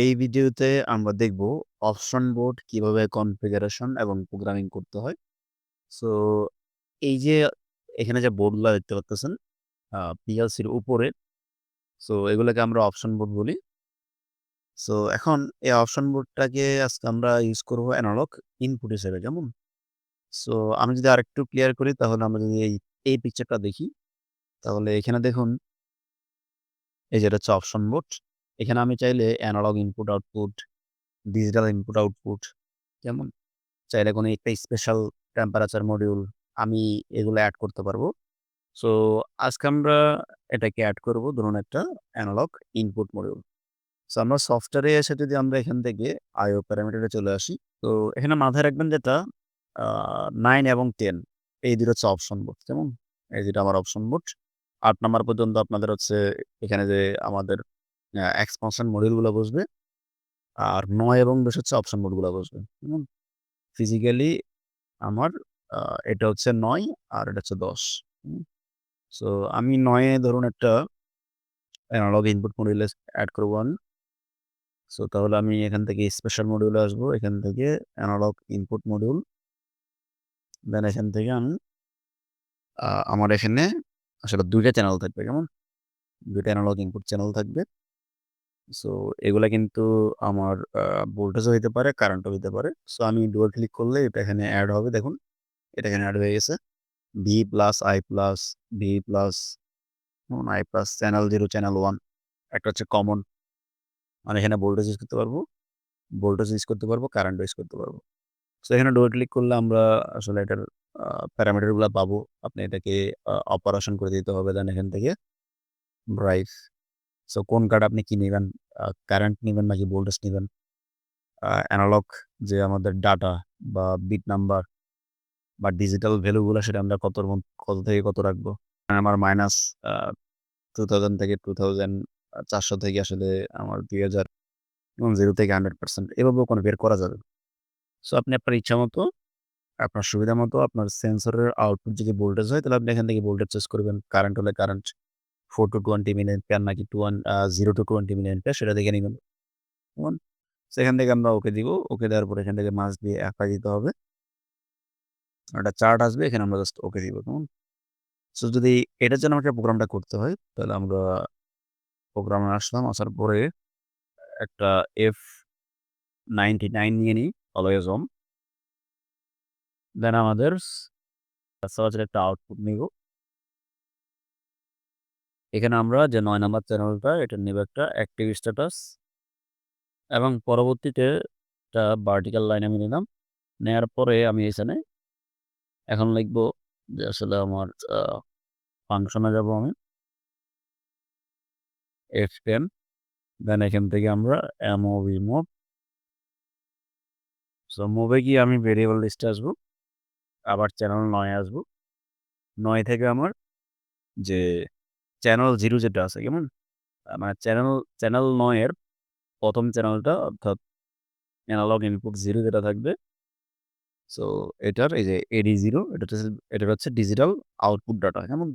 এই ভিডিওতে আমরা দেখব অপশন বোর্ড কীভাবে কনফিগারেশন এবং প্রোগ্রামিং করতে হয়। সো এই যে এখানে যে বোর্ডগুলা দেখতে পারতেছেন আ পিএলসির উপরে। সো এগুলোকে আমরা অপশন বোর্ড বলি। সো এখন এই অপশন বোর্ডটাকে আজকে আমরা ইউজ করব এনালগ ইনপুট হিসেবে কেমন? সো আমি যদি আরেকটু ক্লিয়ার করি তাহলে আমরা যদি এই, এই পিকচারটা দেখি তাহলে এখানে দেখুন এই যে এটা হচ্ছে অপশন বোর্ড। এখানে আমি চাইলে analog input output, digital input output যেমন চাইলে কোনো একটা স্পেশাল টেম্পারেচার মডিউল আমি এগুলো অ্যাড করতে পারব। সো আজকে আমরা এটাকে অ্যাড করব ধরুন একটা অ্যানালগ ইনপুট মডিউল। সো আমরা সফটওয়্যারে এসে যদি আমরা এখান থেকে আইও প্যারামিটারে চলে আসি। তো এখানে মাথায় রাখবেন যেটা নাইন এবং টেন এই দুটো হচ্ছে অপশন বোর্ড কেমন? এই যেটা আমার অপশন বোর্ড। আট নাম্বার পর্যন্ত আপনাদের হচ্ছে এখানে যে আমাদের এক্সপানশন মডিউলগুলা বসবে। আর নয় এবং ১০ হচ্ছে অপশন বোর্ডগুলা বসবে। ফিজিক্যালি আমার এটা হচ্ছে নয় আর এটা হচ্ছে দশ সো আমি নয়ে ধরুন একটা অ্যানালগ ইনপুট মডিউল অ্যাড করব আমি। সো তাহলে আমি এখান থেকে স্পেশাল মডিউলে আসব। এখান থেকে অ্যানালগ ইনপুট মডিউল। দেন এখান থেকে আমি আমার এখানে আসলে ২ টা চ্যানেল থাকবে, কেমন? ২ অ্যানালগ ইনপুট চ্যানেল থাকবে। সো এগুলা কিন্তু আমার ভোল্টেজও হইতে পারে, কারেন্টও হইতে পারে। সো আমি ডুয়াল ক্লিক করলে এটা এখানে অ্যাড হবে দেখুন। এটা এখানে অ্যাড হয়ে গেছে। V+, I+, V+, I plus channel zero channel one একটা হচ্ছে কমন। মানে এখানে ভোল্টেজ ইউজ করতে পারব। ভোল্টেজ ইউজ করতে পারব, কারেন্ট ইউজ করতে পারব। সো এখানে ডবল ক্লিক করলে আমরা আসলে এটার আ প্যারামিটারগুলা পাবো। আপনি এটাকে অপারেশন করে দিতে হবে দেন এখান থেকে ড্রাইভ। সো কোন কার্ড আপনি কি নিবেন? কারেন্ট নিবেন নাকি ভোল্টেজ নিবেন? অ্যানালগ যে আমাদের ডাটা বা বিট নাম্বার বা ডিজিটাল ভ্যালু গুলা সেটা আমরা কত কত থেকে কত রাখব? আমার মাইনাস টু থাউজেন্ড থেকে 2400 থেকে আসলে আমার 2000 এবং জিরো থেকে 100% এভাবেও কনফিগার করা যাবে। সো আপনি আপনার ইচ্ছা মতো, আপনার সুবিধা মতো, আপনার সেন্সরের আউটপুট যদি ভোল্টেজ হয়, তাহলে আপনি এখান থেকে ভোল্টেজ চুজ করবেন। কারেন্ট হলে কারেন্ট 4 টোয়েন্টি 20 মিলিঅ্যাম্পিয়ার নাকি two one uh 0 twenty 20 milliampere সেটা দেখে নিবেন। কেমন? সো এখান থেকে আমরা ওকে দিব। ওকে দেওয়ার পরে এখান থেকে মাস দিয়ে এপ্লাই দিতে হবে। একটা চার্ট আসবে, এখানে আমরা জাস্ট ওকে দিব। কেমন? সো যদি এটার জন্য আমাকে প্রোগ্রামটা করতে হয়, তাহলে আমরা প্রোগ্রামে আসলাম। আসার পরে একটা F99 নিয়ে নিই অলওয়েজ অন। দেন আমাদের একটা আউটপুট নিব। এখানে আমরা যে নয় নাম্বার চ্যানেলটা, এটা নিব একটা অ্যাক্টিভ স্ট্যাটাস। এবং পরবর্তীতে একটা ভার্টিক্যাল লাইন আমি নিলাম। নেয়ার পরে আমি এখানে এখন লিখব যে আসলে আমার ফাংশনে যাব আমি। F10 দেন এখান থেকে আমরা mov মুভ সো মুভে গিয়ে আমি ভেরিয়েবল লিস্টে আসব। আবার চ্যানেল নয় আসব। নয় থেকে আমার যে চ্যানেল জিরো যেটা আছে কেমন? মানে চ্যানেল চ্যানেল ৯ এর ১ম চ্যানেলটা অর্থাৎ এনালগ ইনপুট জিরো যেটা থাকবে সো এটার এই যে এডি জিরো এটা এটা হচ্ছে ডিজিটাল আউটপুট ডাটা কেমন?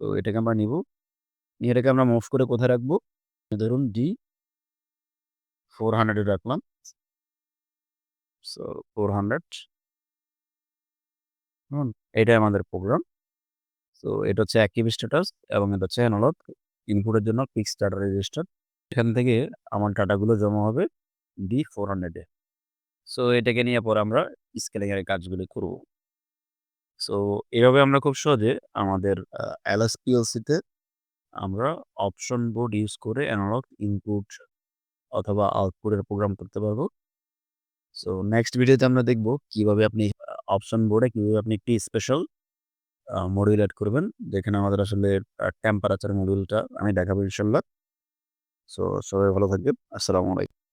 তো এটাকে আমরা নিব। নিয়ে এটাকে আমরা মুভ করে কোথায় রাখব? ধরুন D 400 এ রাখলাম। সো 400 হুম, এটাই আমাদের প্রোগ্রাম। সো এটা হচ্ছে অ্যাক্টিভ স্ট্যাটাস এবং এটা হচ্ছে এনালগ ইনপুটের জন্য ফিক্সড ডাটা রেজিস্টার। এখান থেকে আমার ডাটাগুলো জমা হবে D400 এ। সো এটাকে নিয়ে পরে আমরা স্কেলিং এর কাজগুলি করব। সো এভাবে আমরা খুব সহজে আমাদের LSPLC-তে আমরা অপশন বোর্ড ইউজ করে অ্যানালগ ইনপুট অথবা আউটপুটের প্রোগ্রাম করতে পারব। সো নেক্সট ভিডিওতে আমরা দেখব কীভাবে আপনি অপশন বোর্ডে কীভাবে আপনি একটি স্পেশাল মডিউল অ্যাড করবেন। যেখানে আমাদের আসলে টেম্পারেচার মডিউলটা আমি দেখাবো ইনশাল্লাহ সো সবাই ভালো থাকবেন। আসসালামু আলাইকুম।